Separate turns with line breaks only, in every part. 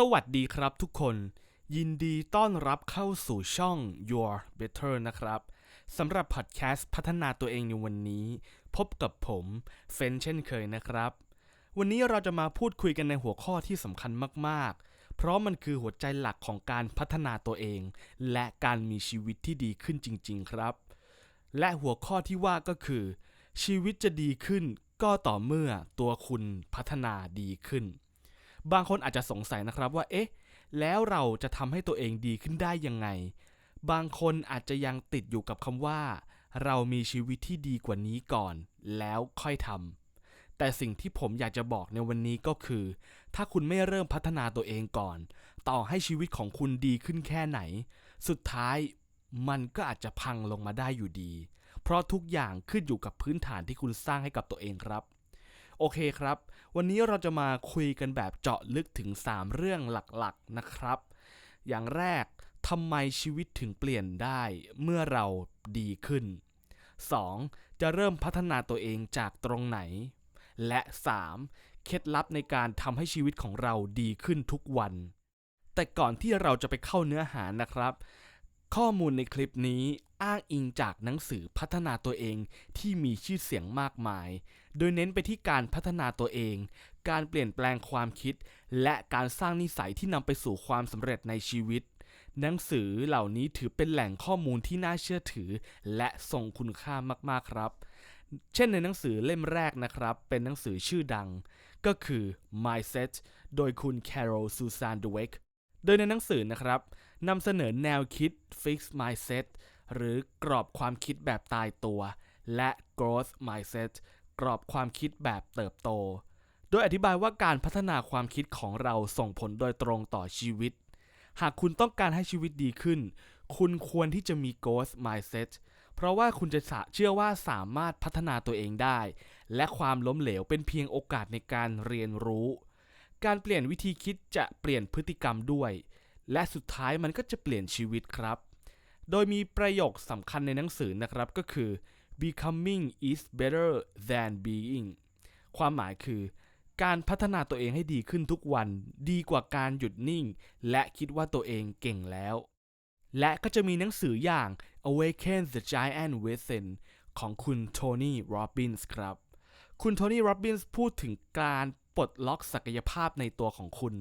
สวัสดีครับทุกคน ยินดีต้อนรับเข้าสู่ช่อง Your Better นะครับสำหรับพอดแคสต์พัฒนาตัวเองในวันนี้ พบกับผมเฟนเช่นเคยนะครับ วันนี้เราจะมาพูดคุยกันในหัวข้อที่สำคัญมากๆ เพราะมันคือหัวใจหลักของการพัฒนาตัวเอง และการมีชีวิตที่ดีขึ้นจริง ๆ ครับ และหัวข้อที่ว่าก็คือ ชีวิตจะดีขึ้นก็ต่อเมื่อตัวคุณพัฒนาดีขึ้น บางคนอาจจะสงสัยนะครับว่า เอ๊ะ แล้วเราจะทำให้ตัวเองดีขึ้นได้ยังไง บางคนอาจจะยังติดอยู่กับคำว่า เรามีชีวิตที่ดีกว่านี้ก่อน แล้วค่อยทำ แต่สิ่งที่ผมอยากจะบอกในวันนี้ก็คือ ถ้าคุณไม่เริ่มพัฒนาตัวเองก่อน ต่อให้ชีวิตของคุณดีขึ้นแค่ไหน สุดท้ายมันก็อาจจะพังลงมาได้อยู่ดี เพราะทุกอย่างขึ้นอยู่กับพื้นฐานที่คุณสร้างให้กับตัวเองครับ โอเคครับ วันนี้เราจะมาคุยกันแบบเจาะลึกถึง 3 เรื่องหลักๆนะครับ อย่างแรกทำไมชีวิตถึงเปลี่ยนได้เมื่อเราดีขึ้น 2. จะเริ่มพัฒนาตัวเองจากตรงไหน และ 3. เคล็ดลับในการทำให้ชีวิตของเราดีขึ้นทุกวัน แต่ก่อนที่เราจะไปเข้าเนื้อหานะครับ ข้อมูลในคลิปนี้อ้างอิงจากหนังสือพัฒนาตัวเองที่มีชื่อเสียงมากมาย โดยเน้นไปที่การพัฒนาตัวเอง การเปลี่ยนแปลงความคิด และการสร้างนิสัยที่นำไปสู่ความสำเร็จในชีวิต หนังสือเหล่านี้ถือเป็นแหล่งข้อมูลที่น่าเชื่อถือ และทรงคุณค่ามากๆครับ เช่นในหนังสือเล่มแรกนะครับ เป็นหนังสือชื่อดัง ก็คือ Mindset โดยคุณ Carol Susan Dweck โดยในหนังสือนะครับนำเสนอแนวคิด Fix Mindset หรือกรอบความคิดแบบตายตัว และ Growth Mindset กรอบความคิดแบบเติบโต โดยอธิบายว่าการพัฒนาความคิดของเราส่งผลโดยตรงต่อชีวิต หากคุณต้องการให้ชีวิตดีขึ้น คุณควรที่จะมี growth mindset เพราะว่าคุณจะะเชื่อว่าสามารถพัฒนาตัวเองได้ และความล้มเหลวเป็นเพียงโอกาสในการเรียนรู้ การเปลี่ยนวิธีคิดจะเปลี่ยนพฤติกรรมด้วย และสุดท้ายมันก็จะเปลี่ยนชีวิตครับ โดยมีประโยคสำคัญในหนังสือนะครับก็คือ becoming is better than being ความหมายคือ การพัฒนาตัวเองให้ดีขึ้นทุกวันดีกว่าการหยุดนิ่ง และคิดว่าตัวเองเก่งแล้ว และก็จะมีหนังสืออย่าง Awaken the Giant Within ของคุณโทนี่โรบินส์ครับ คุณโทนี่โรบินส์พูดถึงการปลดล็อกศักยภาพในตัวของคุณ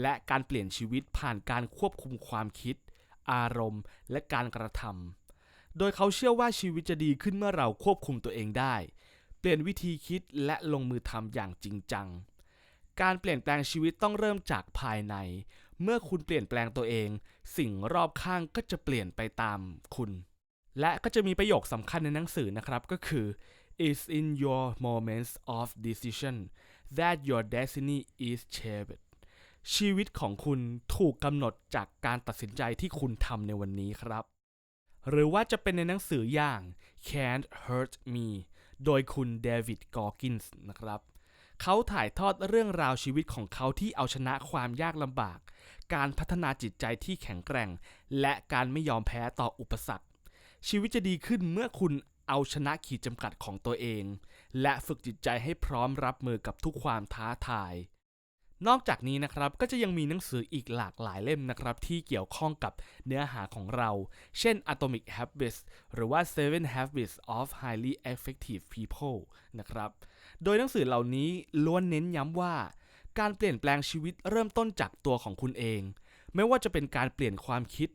และการเปลี่ยนชีวิตผ่านการควบคุมความคิด อารมณ์ และการกระทำ โดยเขาเชื่อว่าชีวิตจะดีขึ้นเมื่อเราควบคุมตัวเองได้ เปลี่ยนวิธีคิดและลงมือทำอย่างจริงจัง การเปลี่ยนแปลงชีวิตต้องเริ่มจากภายใน เมื่อคุณเปลี่ยนแปลงตัวเอง สิ่งรอบข้างก็จะเปลี่ยนไปตามคุณ และก็จะมีประโยคสำคัญในหนังสือนะครับก็คือ it's in your moments of decision that your destiny is shaped ชีวิตของคุณถูกกำหนดจากการตัดสินใจที่คุณทำในวันนี้ครับ หรือว่าจะเป็นในหนังสืออย่าง Can't Hurt Me โดยคุณเดวิดกอร์กินส์นะครับ เขาถ่ายทอดเรื่องราวชีวิตของเขาที่เอาชนะความยากลำบาก การพัฒนาจิตใจที่แข็งแกร่ง และการไม่ยอมแพ้ต่ออุปสรรค ชีวิตจะดีขึ้นเมื่อคุณเอาชนะขีดจำกัดของตัวเอง และฝึกจิตใจให้พร้อมรับมือกับทุกความท้าทาย นอกจากนี้นะครับก็จะยังมีหนังสืออีกหลากหลายเล่มนะครับที่เกี่ยวข้องกับเนื้อหาของเรา เช่น Atomic Habits หรือว่า Seven Habits of Highly Effective People นะครับ โดยหนังสือเหล่านี้ล้วนเน้นย้ำว่า การเปลี่ยนแปลงชีวิตเริ่มต้นจากตัวของคุณเอง ไม่ว่าจะเป็นการเปลี่ยนความคิด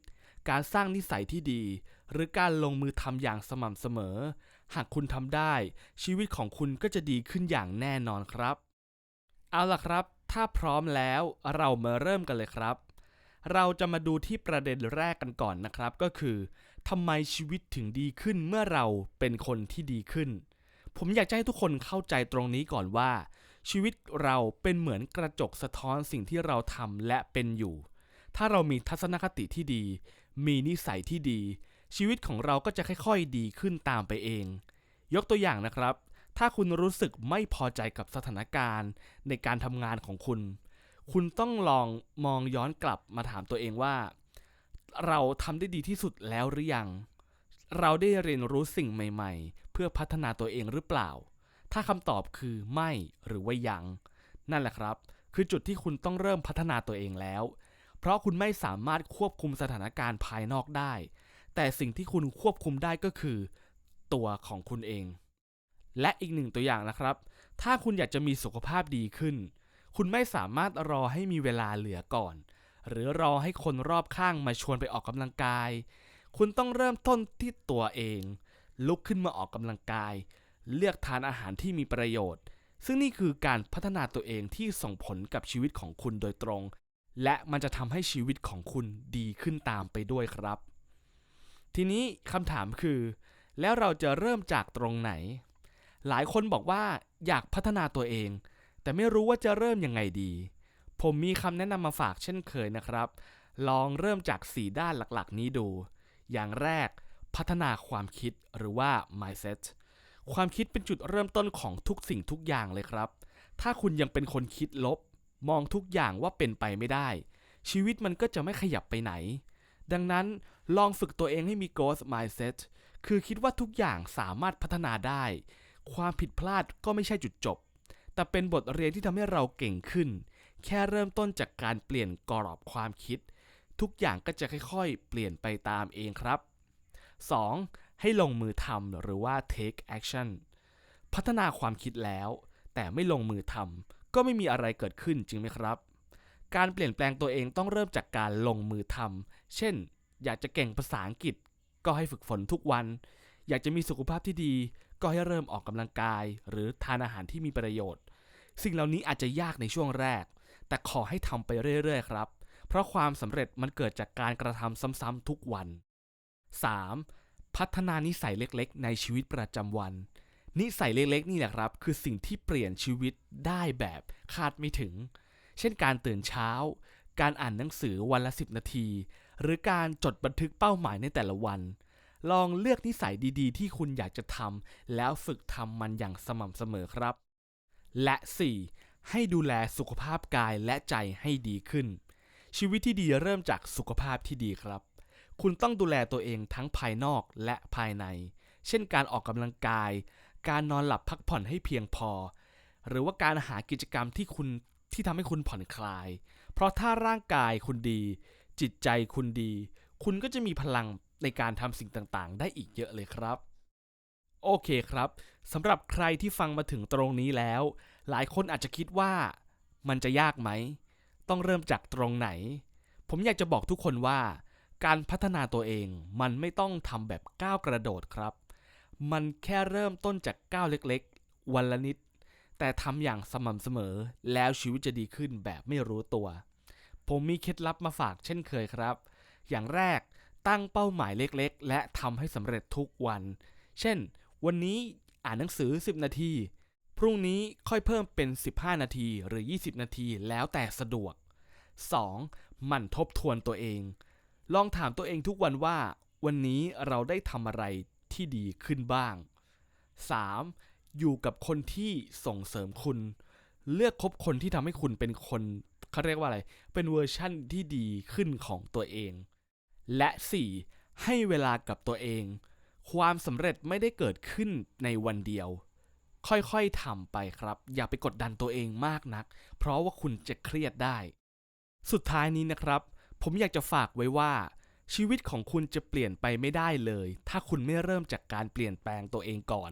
การสร้างนิสัยที่ดี หรือการลงมือทำอย่างสม่ำเสมอ หากคุณทำได้ ชีวิตของคุณก็จะดีขึ้นอย่างแน่นอนครับ เอาล่ะครับ ถ้าพร้อมแล้วเรามาเริ่มกันเลยครับ เราจะมาดูที่ประเด็นแรกกันก่อนนะครับ ก็คือทำไมชีวิตถึงดีขึ้นเมื่อเราเป็นคนที่ดีขึ้น ผมอยากจะให้ทุกคนเข้าใจตรงนี้ก่อนว่า ชีวิตเราเป็นเหมือนกระจกสะท้อนสิ่งที่เราทำและเป็นอยู่ ถ้าเรามีทัศนคติที่ดี มีนิสัยที่ดี ชีวิตของเราก็จะค่อย ๆ ดีขึ้นตามไปเอง ยกตัวอย่างนะครับ ถ้าคุณรู้สึกไม่พอใจกับสถานการณ์ในการทำงานของคุณ คุณต้องลองมองย้อนกลับมาถามตัวเองว่า เราทำได้ดีที่สุดแล้วหรือยัง เราได้เรียนรู้สิ่งใหม่ๆ เพื่อพัฒนาตัวเองหรือเปล่า ถ้าคำตอบคือไม่หรือว่ายัง นั่นแหละครับ คือจุดที่คุณต้องเริ่มพัฒนาตัวเองแล้ว เพราะคุณไม่สามารถควบคุมสถานการณ์ภายนอกได้ แต่สิ่งที่คุณควบคุมได้ก็คือ ตัวของคุณเอง และอีกหนึ่งตัวอย่างนะครับ ถ้าคุณอยากจะมีสุขภาพดีขึ้น คุณไม่สามารถรอให้มีเวลาเหลือก่อน หรือรอให้คนรอบข้างมาชวนไปออกกำลังกาย คุณต้องเริ่มต้นที่ตัวเอง ลุกขึ้นมาออกกำลังกาย เลือกทานอาหารที่มีประโยชน์ ซึ่งนี่คือการพัฒนาตัวเองที่ส่งผลกับชีวิตของคุณโดยตรง และมันจะทำให้ชีวิตของคุณดีขึ้นตามไปด้วยครับ ทีนี้คำถามคือ แล้วเราจะเริ่มจากตรงไหน หลายคนบอกว่าอยากพัฒนาตัวเอง แต่ไม่รู้ว่าจะเริ่มยังไงดี ผมมีคำแนะนำมาฝากเช่นเคยนะครับ ลองเริ่มจาก 4 ด้านหลักๆ นี้ดู อย่างแรกพัฒนาความคิดหรือว่า mindset ความคิดเป็นจุดเริ่มต้นของทุกสิ่งทุกอย่างเลยครับ ถ้าคุณยังเป็นคนคิดลบ มองทุกอย่างว่าเป็นไปไม่ได้ ชีวิตมันก็จะไม่ขยับไปไหน ดังนั้นลองฝึกตัวเองให้มี growth mindset คือคิดว่าทุกอย่างสามารถพัฒนาได้ ความผิดพลาดก็ไม่ใช่จุดจบ แต่เป็นบทเรียนที่ทำให้เราเก่งขึ้น แค่เริ่มต้นจากการเปลี่ยนกรอบความคิด ทุกอย่างก็จะค่อยๆ เปลี่ยนไปตามเองครับ 2. ให้ลงมือทำหรือว่า take action พัฒนาความคิดแล้ว แต่ไม่ลงมือทำก็ไม่มีอะไรเกิดขึ้นจริงไหมครับ การเปลี่ยนแปลงตัวเองต้องเริ่มจากการลงมือทำเช่น อยากจะเก่งภาษาอังกฤษก็ให้ฝึกฝนทุกวัน อยากจะมีสุขภาพที่ดี ก็ให้เริ่มออกกำลังกาย หรือทานอาหารที่มีประโยชน์ สิ่งเหล่านี้อาจจะยากในช่วงแรก แต่ขอให้ทำไปเรื่อยๆครับ เพราะความสำเร็จมันเกิดจากการกระทำซ้ำๆทุกวัน 3. พัฒนานิสัยเล็กๆ ในชีวิตประจำวัน นิสัยเล็กๆ นี่แหละครับ คือสิ่งที่เปลี่ยนชีวิตได้แบบคาดไม่ถึง เช่นการตื่นเช้า การอ่านหนังสือวันละ 10 นาที หรือการจดบันทึกเป้าหมายในแต่ละวัน ลองเลือกนิสัยดีๆ ที่คุณอยากจะทำแล้วฝึกทำมันอย่างสม่ำเสมอครับ และ 4. ให้ดูแลสุขภาพกายและใจให้ดีขึ้น ชีวิตที่ดีเริ่มจากสุขภาพที่ดีครับ คุณต้องดูแลตัวเองทั้งภายนอกและภายใน เช่นการออกกำลังกาย การนอนหลับพักผ่อนให้เพียงพอ หรือว่าการหากิจกรรมที่คุณที่ทำให้คุณผ่อนคลาย เพราะถ้าร่างกายคุณดี จิตใจคุณดี คุณก็จะมีพลัง ในการทำสิ่งต่างๆ ได้อีกเยอะเลยครับ โอเคครับสำหรับใครที่ฟังมาถึงตรงนี้แล้ว หลายคนอาจจะคิดว่ามันจะยากไหม ต้องเริ่มจากตรงไหน ผมอยากจะบอกทุกคนว่า การพัฒนาตัวเองมันไม่ต้องทำแบบก้าวกระโดดครับ มันแค่เริ่มต้นจากก้าวเล็กๆ วันละนิด แต่ทำอย่างสม่ำเสมอแล้วชีวิตจะดีขึ้นแบบไม่รู้ตัว ผมมีเคล็ดลับมาฝากเช่นเคยครับ อย่างแรก ตั้งเป้าหมายเล็กๆ และทำให้สำเร็จทุกวัน เช่น วันนี้อ่านหนังสือ 10 นาที พรุ่งนี้ค่อยเพิ่มเป็น 15 นาทีหรือ 20 นาทีแล้วแต่สะดวก 2. หมั่นทบทวนตัวเอง ลองถามตัวเองทุกวันว่า วันนี้เราได้ทำอะไรที่ดีขึ้นบ้าง 3. อยู่กับคนที่ส่งเสริมคุณ เลือกคบคนที่ทำให้คุณเป็นคนเขาเรียกว่าอะไร เป็นเวอร์ชั่นที่ดีขึ้นของตัวเอง และ 4. ให้เวลากับตัวเอง ความสำเร็จไม่ได้เกิดขึ้นในวันเดียว ค่อยๆทำไปครับ อย่าไปกดดันตัวเองมากนัก เพราะว่าคุณจะเครียดได้ สุดท้ายนี้นะครับ ผมอยากจะฝากไว้ว่า ชีวิตของคุณจะเปลี่ยนไปไม่ได้เลย ถ้าคุณไม่เริ่มจากการเปลี่ยนแปลงตัวเองก่อน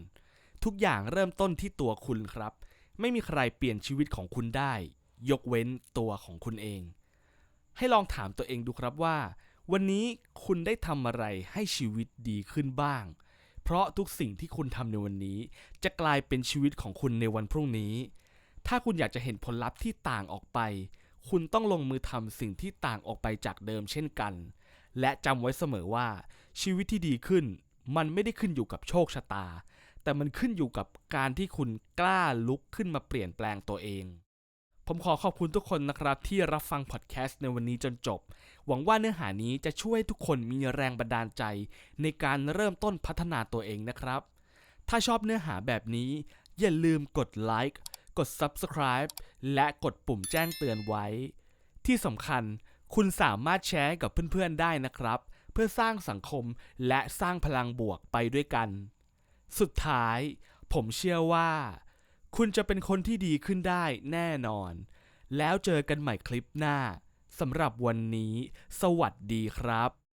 ทุกอย่างเริ่มต้นที่ตัวคุณครับ ไม่มีใครเปลี่ยนชีวิตของคุณได้ ยกเว้นตัวของคุณเอง ให้ลองถามตัวเองดูครับว่า วันนี้คุณได้ทำอะไรให้ชีวิตดีขึ้นบ้าง เพราะทุกสิ่งที่คุณทำในวันนี้ จะกลายเป็นชีวิตของคุณในวันพรุ่งนี้ ถ้าคุณอยากจะเห็นผลลัพธ์ที่ต่างออกไป คุณต้องลงมือทำสิ่งที่ต่างออกไปจากเดิมเช่นกัน และจำไว้เสมอว่า ชีวิตที่ดีขึ้น มันไม่ได้ขึ้นอยู่กับโชคชะตา แต่มันขึ้นอยู่กับการที่คุณกล้าลุกขึ้นมาเปลี่ยนแปลงตัวเอง ผมขอขอบคุณทุกคนนะครับที่รับฟังพอดแคสต์ในวันนี้จนจบ หวังว่าเนื้อหานี้จะช่วยทุกคนมีแรงบันดาลใจ ในการเริ่มต้นพัฒนาตัวเองนะครับ ถ้าชอบเนื้อหาแบบนี้ อย่าลืมกดไลค์กด Subscribe และกดปุ่มแจ้งเตือนไว้ ที่สำคัญคุณสามารถแชร์กับเพื่อนๆได้นะครับ เพื่อสร้างสังคมและสร้างพลังบวกไปด้วยกัน สุดท้าย ผมเชื่อว่า คุณจะเป็นคนที่ดีขึ้นได้แน่นอน แล้วเจอกันใหม่คลิปหน้าสำหรับวันนี้ สวัสดีครับ